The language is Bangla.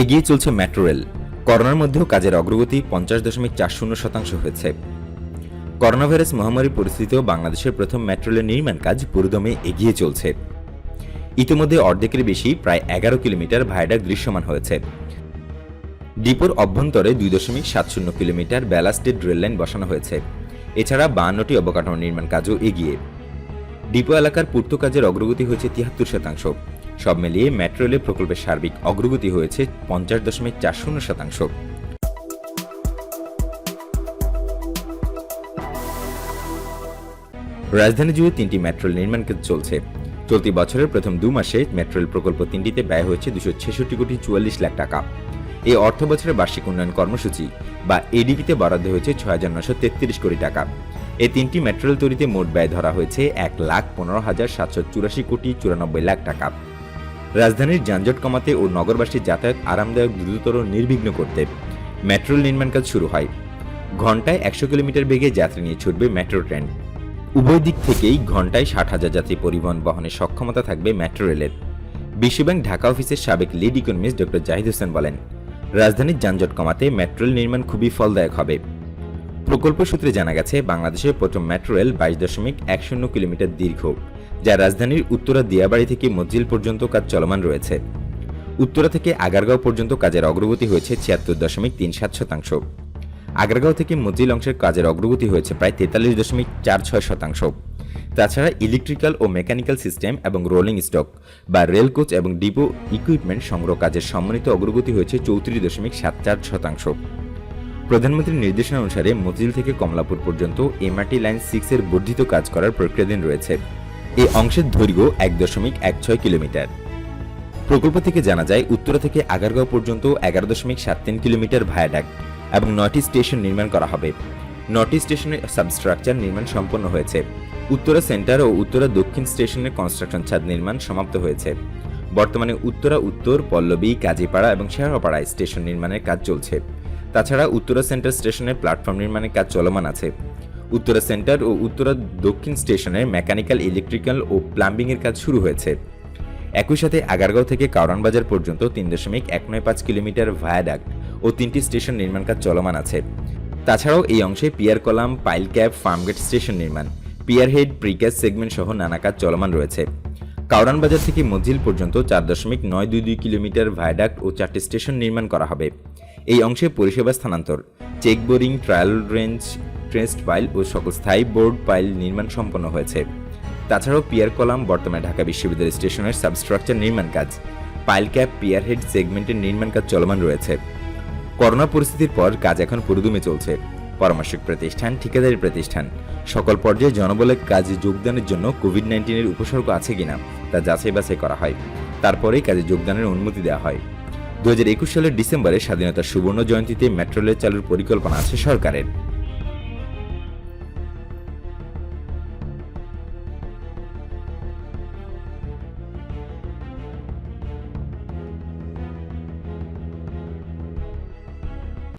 এগিয়ে চলছে মেট্রো রেল। করোনার মধ্যেও কাজের অগ্রগতি পঞ্চাশ দশমিক চার শূন্য শতাংশ হয়েছে। করোনা ভাইরাস মহামারীর পরিস্থিতিতেও বাংলাদেশের প্রথম মেট্রো রেলের নির্মাণ কাজ পুরোদমে এগিয়ে চলছে। ইতিমধ্যে অর্ধেকের বেশি, প্রায় এগারো কিলোমিটার ভায়াডাক দৃশ্যমান হয়েছে। ডিপোর অভ্যন্তরে দুই দশমিক সাত শূন্য কিলোমিটার ব্যালাস্টেড রেললাইন বসানো হয়েছে। এছাড়া বাহান্নটি অবকাঠামো নির্মাণ কাজও এগিয়ে। ডিপো এলাকার পূর্ত কাজের অগ্রগতি হয়েছে তিয়াত্তর শতাংশ। সব মিলিয়ে মেট্রো রেলের প্রকল্পের সার্বিক অগ্রগতি হয়েছে পঞ্চাশ দশমিক চার শূন্য শতাংশ। রাজধানী জুড়ে তিনটি মেট্রো রেল নির্মাণ কাজ চলছে। চলতি বছরের প্রথম দু মাসে মেট্রো রেল প্রকল্প তিনটিতে ব্যয় হয়েছে দুশো ছেষট্টি কোটি চুয়াল্লিশ লাখ টাকা। এই অর্থ বছরের বার্ষিক উন্নয়ন কর্মসূচি বা এডিপিতে বরাদ্দ হয়েছে ছয় হাজার নশো তেত্রিশ কোটি টাকা। এই তিনটি মেট্রো রেল তৈরিতে মোট ব্যয় ধরা হয়েছে এক লাখ পনেরো হাজার সাতশো চুরাশি কোটি চুরানব্বই লাখ টাকা। রাজধানীর যানজট কমাতে ও নগরবাসীর যাতায়াত আরামদায়ক দ্রুততর নির্বিঘ্ন করতে মেট্রো নির্মাণ কাজ শুরু হয়। ঘন্টায় একশো কিলোমিটার বেগে যাত্রী নিয়ে ছুটবে মেট্রো ট্রেন। উভয় দিক থেকেই ঘন্টায় ষাট হাজার যাত্রী পরিবহন বহনের সক্ষমতা থাকবে মেট্রো রেলের। বিশ্বব্যাংক ঢাকা অফিসের সাবেক lead economist doctor Zahid Hossain বলেন, রাজধানীর যানজট কমাতে মেট্রো রেল নির্মাণ খুবই ফলদায়ক হবে। প্রকল্প সূত্রে জানা গেছে, বাংলাদেশের প্রথম মেট্রো রেল বাইশ দশমিক এক শূন্য কিলোমিটার দীর্ঘ, যা রাজধানীর উত্তরা দিয়াবাড়ি থেকে মজ্জিল পর্যন্ত কাজ চলমান রয়েছে। উত্তরা থেকে আগারগাঁও পর্যন্ত কাজের অগ্রগতি হয়েছে ছিয়াত্তর দশমিক তিন সাত শতাংশ। আগারগাঁও থেকে মজ্জিল অংশের কাজের অগ্রগতি হয়েছে প্রায় তেতাল্লিশ দশমিক চার ছয় শতাংশ। তাছাড়া ইলেকট্রিক্যাল ও মেকানিক্যাল সিস্টেম এবং রোলিং স্টক বা রেল কোচ এবং ডিপো ইকুইপমেন্ট সংগ্রহ কাজের সম্মানিত অগ্রগতি হয়েছে চৌত্রিশ দশমিক সাত চার শতাংশ। প্রধানমন্ত্রীর নির্দেশনা অনুসারে মতিঝিল থেকে কমলাপুর পর্যন্ত এমআরটি লাইন সিক্স এর বর্ধিত কাজ করার প্রক্রিয়াধীন রয়েছে। এই অংশের দৈর্ঘ্য এক দশমিক এক ছয় কিলোমিটার। প্রকল্প থেকে জানা যায়, উত্তরা থেকে আগারগাঁও পর্যন্ত এগারো দশমিক সাত তিন কিলোমিটার ভায়াডাক এবং নটি স্টেশন নির্মাণ করা হবে। নটি স্টেশনের সাবস্ট্রাকচার নির্মাণ সম্পন্ন হয়েছে। উত্তরা সেন্টার ও উত্তরা দক্ষিণ স্টেশনের কনস্ট্রাকশন ছাদ নির্মাণ সমাপ্ত হয়েছে। বর্তমানে উত্তরা, উত্তর, পল্লবী, কাজীপাড়া এবং শেয়ারপাড়ায় স্টেশন নির্মাণের কাজ চলছে। তাছাড়া উত্তরা সেন্টার স্টেশনের প্ল্যাটফর্ম নির্মাণের কাজ চলমান আছে। উত্তরা সেন্টার ও উত্তরা দক্ষিণ স্টেশনের মেকানিক্যাল, ইলেকট্রিক্যাল ও প্লাম্বিংয়ের কাজ শুরু হয়েছে। একই সাথে আগারগাঁও থেকে কাউরান বাজার পর্যন্ত তিন দশমিক এক নয় পাঁচ কিলোমিটার ভায়াডাক্ট ও তিনটি স্টেশন নির্মাণ কাজ চলমান আছে। তাছাড়াও এই অংশে pier column, pile cap, Farmgate station নির্মাণ, পিয়ার হেড প্রিক্যাস সেগমেন্ট সহ নানা কাজ চলমান রয়েছে। কাউরান বাজার থেকে মজিল পর্যন্ত চার দশমিক নয় দুই দুই কিলোমিটার ভায়াডাক্ট ও চারটি স্টেশন নির্মাণ করা হবে। এই অংশে পরিষেবা স্থানান্তর, check boring, trial range test pile ও সকল স্থায়ী বোর্ড পাইল নির্মাণ সম্পন্ন হয়েছে। তাছাড়াও পিয়ার কলাম বর্তমানে ঢাকা বিশ্ববিদ্যালয় স্টেশনের সাবস্ট্রাকচার নির্মাণ কাজ। পাইল ক্যাপ পিয়ার হেড সেগমেন্টের নির্মাণ কাজ চলমান রয়েছে। করোনা পরিস্থিতির পর কাজ এখন পুরোদমে চলছে। পরামর্শক প্রতিষ্ঠান, ঠিকাদারি প্রতিষ্ঠান, সকল পর্যায়ে জনবলের কাজে যোগদানের জন্য কোভিড নাইন্টিনের উপসর্গ আছে কিনা তা যাচাই বাছাই করা হয়। তারপরেই কাজে যোগদানের অনুমতি দেওয়া হয়। দু হাজার একুশ সালের ডিসেম্বরে স্বাধীনতার সুবর্ণ জয়ন্তীতে মেট্রো রেল চালুর পরিকল্পনা আছে সরকারের।